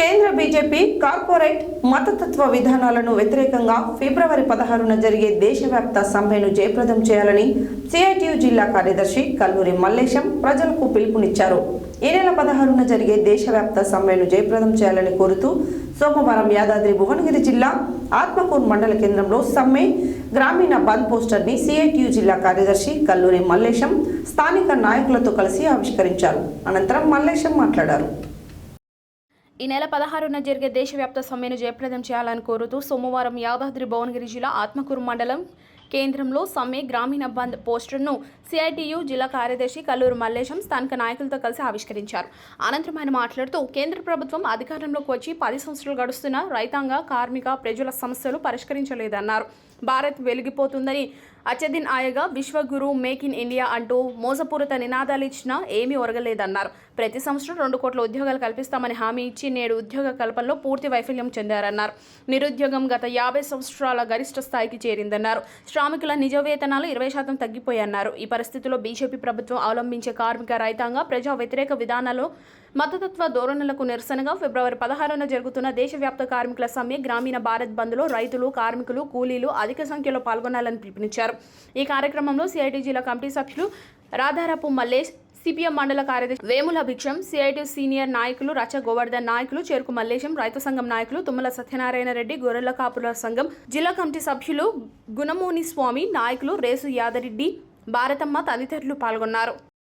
కేంద్ర BJP corporate మతతత్వ విధానాలను వ్యతిరేకంగా ఫిబ్రవరి పదహారున జరిగే దేశవ్యాప్త సమ్మెను జయప్రదం చేయాలని సిఐటియు జిల్లా కార్యదర్శి కల్లూరి మల్లేశం ప్రజలకు పిలుపునిచ్చారు. ఈ నెల పదహారున జరిగే దేశవ్యాప్త సమ్మెను జయప్రదం చేయాలని కోరుతూ సోమవారం యాదాద్రి భువనగిరి జిల్లా ఆత్మకూరు మండల కేంద్రంలో సమ్మె గ్రామీణ బంద్ పోస్టర్ని సిఐటియు జిల్లా కార్యదర్శి కల్లూరి మల్లేశం స్థానిక నాయకులతో కలిసి ఆవిష్కరించారు. అనంతరం మల్లేశం మాట్లాడారు. ఈ నెల పదహారున జరిగే దేశవ్యాప్త సమ్మెను జయప్రదం చేయాలని కోరుతూ సోమవారం యాదాద్రి భువనగిరి జిల్లా ఆత్మకూరు మండలం కేంద్రంలో సమ్మె గ్రామీణ బంద్ పోస్టర్ను సిఐటియు జిల్లా కార్యదర్శి కల్లూరు మల్లేశం స్థానిక నాయకులతో కలిసి ఆవిష్కరించారు. అనంతరం ఆయన మాట్లాడుతూ కేంద్ర ప్రభుత్వం అధికారంలోకి వచ్చి పది సంవత్సరాలు గడుస్తున్న రైతాంగ కార్మిక ప్రజల సమస్యలు పరిష్కరించలేదన్నారు. భారత్ వెలిగిపోతుందని అచదిన్ ఆయగా విశ్వగురు మేక్ ఇన్ ఇండియా అంటూ మోసపూరిత నినాదాలు ఇచ్చినా ఏమీ ఒరగలేదన్నారు. ప్రతి సంవత్సరం రెండు కోట్ల ఉద్యోగాలు కల్పిస్తామని హామీ ఇచ్చి నేడు ఉద్యోగ కల్పనలో పూర్తి వైఫల్యం చెందారన్నారు. నిరుద్యోగం గత యాభై సంవత్సరాల గరిష్ట స్థాయికి చేరిందన్నారు. శ్రామికుల నిజ వేతనాలు ఇరవై శాతం తగ్గిపోయన్నారు. ఈ పరిస్థితిలో బీజేపీ ప్రభుత్వం అవలంబించే కార్మిక రైతాంగ ప్రజా వ్యతిరేక విధానాలు మతతత్వ ధోరణులకు నిరసనగా ఫిబ్రవరి పదహారున జరుగుతున్న దేశవ్యాప్త కార్మికుల సమ్మె గ్రామీణ భారత్ బంద్లో రైతులు కార్మికులు కూలీలు అధిక సంఖ్యలో పాల్గొనాలని పిలుపునిచ్చారు. ఈ కార్యక్రమంలో సిఐటి జిల్లా కమిటీ సభ్యులు రాధారపు మల్లేష్ సిపిఎం మండల కార్యదర్శి వేముల భిక్షం సిఐటి సీనియర్ నాయకులు రచ గోవర్ధన్ నాయకులు చెరుకు మల్లేశం రైతు సంఘం నాయకులు తుమ్మల సత్యనారాయణ రెడ్డి గొర్రెల కాపుల సంఘం జిల్లా కమిటీ సభ్యులు గుణమోని స్వామి నాయకులు రేసు యాదరెడ్డి భారతమ్మ తదితరులు పాల్గొన్నారు.